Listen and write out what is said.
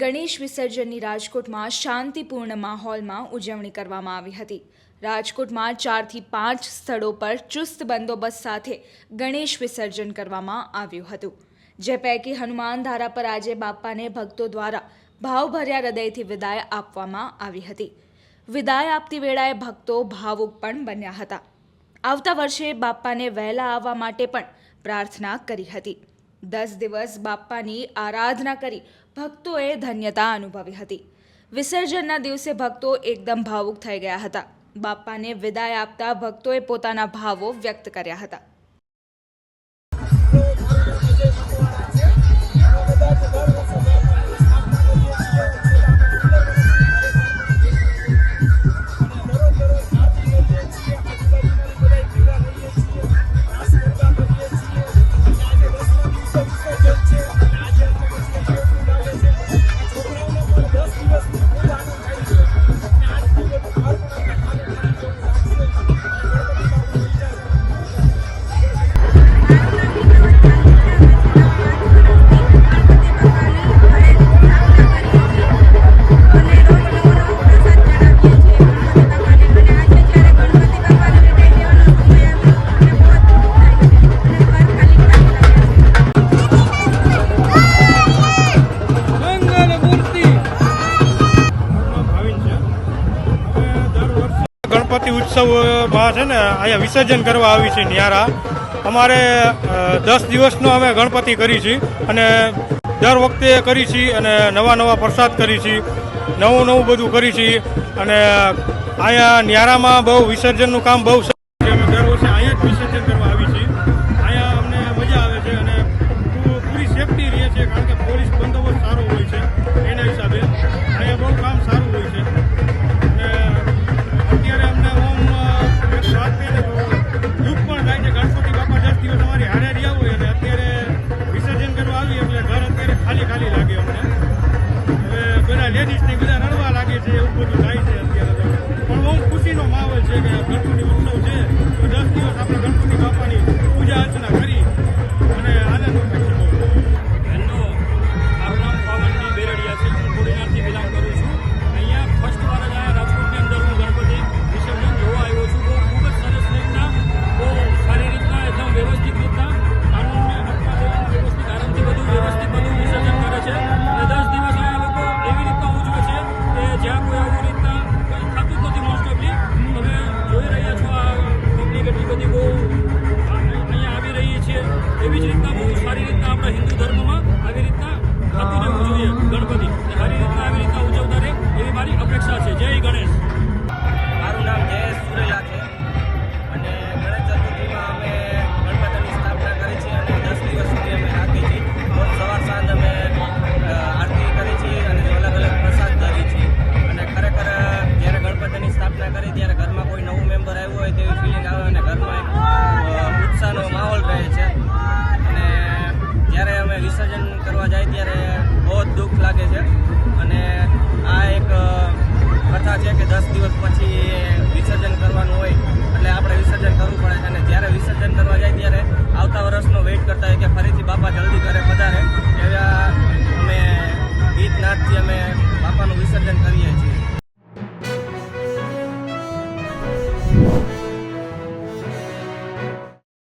ગણેશ વિસર્જનની રાજકોટમાં શાંતિપૂર્ણ માહોલમાં ઉજવણી કરવામાં આવી હતી. રાજકોટમાં ચારથી પાંચ સ્થળો પર ચુસ્ત બંદોબસ્ત સાથે ગણેશ વિસર્જન કરવામાં આવ્યું હતું. જે પૈકી હનુમાન ધારા પર આજે બાપાને ભક્તો દ્વારા ભાવભર્યા હૃદયથી વિદાય આપવામાં આવી હતી. વિદાય આપતી વેળાએ ભક્તો ભાવુક પણ બન્યા હતા. આવતા વર્ષે બાપ્પાને વહેલા આવવા માટે પણ પ્રાર્થના કરી હતી. દસ દિવસ બાપ્પાની આરાધના કરી ભક્તોએ ધન્યતા અનુભવી હતી. વિસર્જનના દિવસે ભક્તો એકદમ ભાવુક થઈ ગયા હતા. બાપ્પાને વિદાય આપતા ભક્તોએ પોતાના ભાવો વ્યક્ત કર્યા હતા. ગણપતિ ઉત્સવમાં છે ને અહીંયા વિસર્જન કરવા આવી છે ન્યારા. અમારે દસ દિવસનો અમે ગણપતિ કરી છીએ અને દર વખતે કરી છીએ અને નવા નવા પ્રસાદ કરી છીએ નવું નવું બધું કરી છીએ અને અહીંયા ન્યારામાં બહુ વિસર્જનનું કામ બહુ એવી જ રીતના બહુ સારી રીતના આપણા હિન્દુ ધર્મમાં આવી રીતના થતું રહેવું ગણપતિ. સારી રીતના આવી રીતના ઉજવતા રહે એવી મારી અપેક્ષા છે. જય ગણેશ.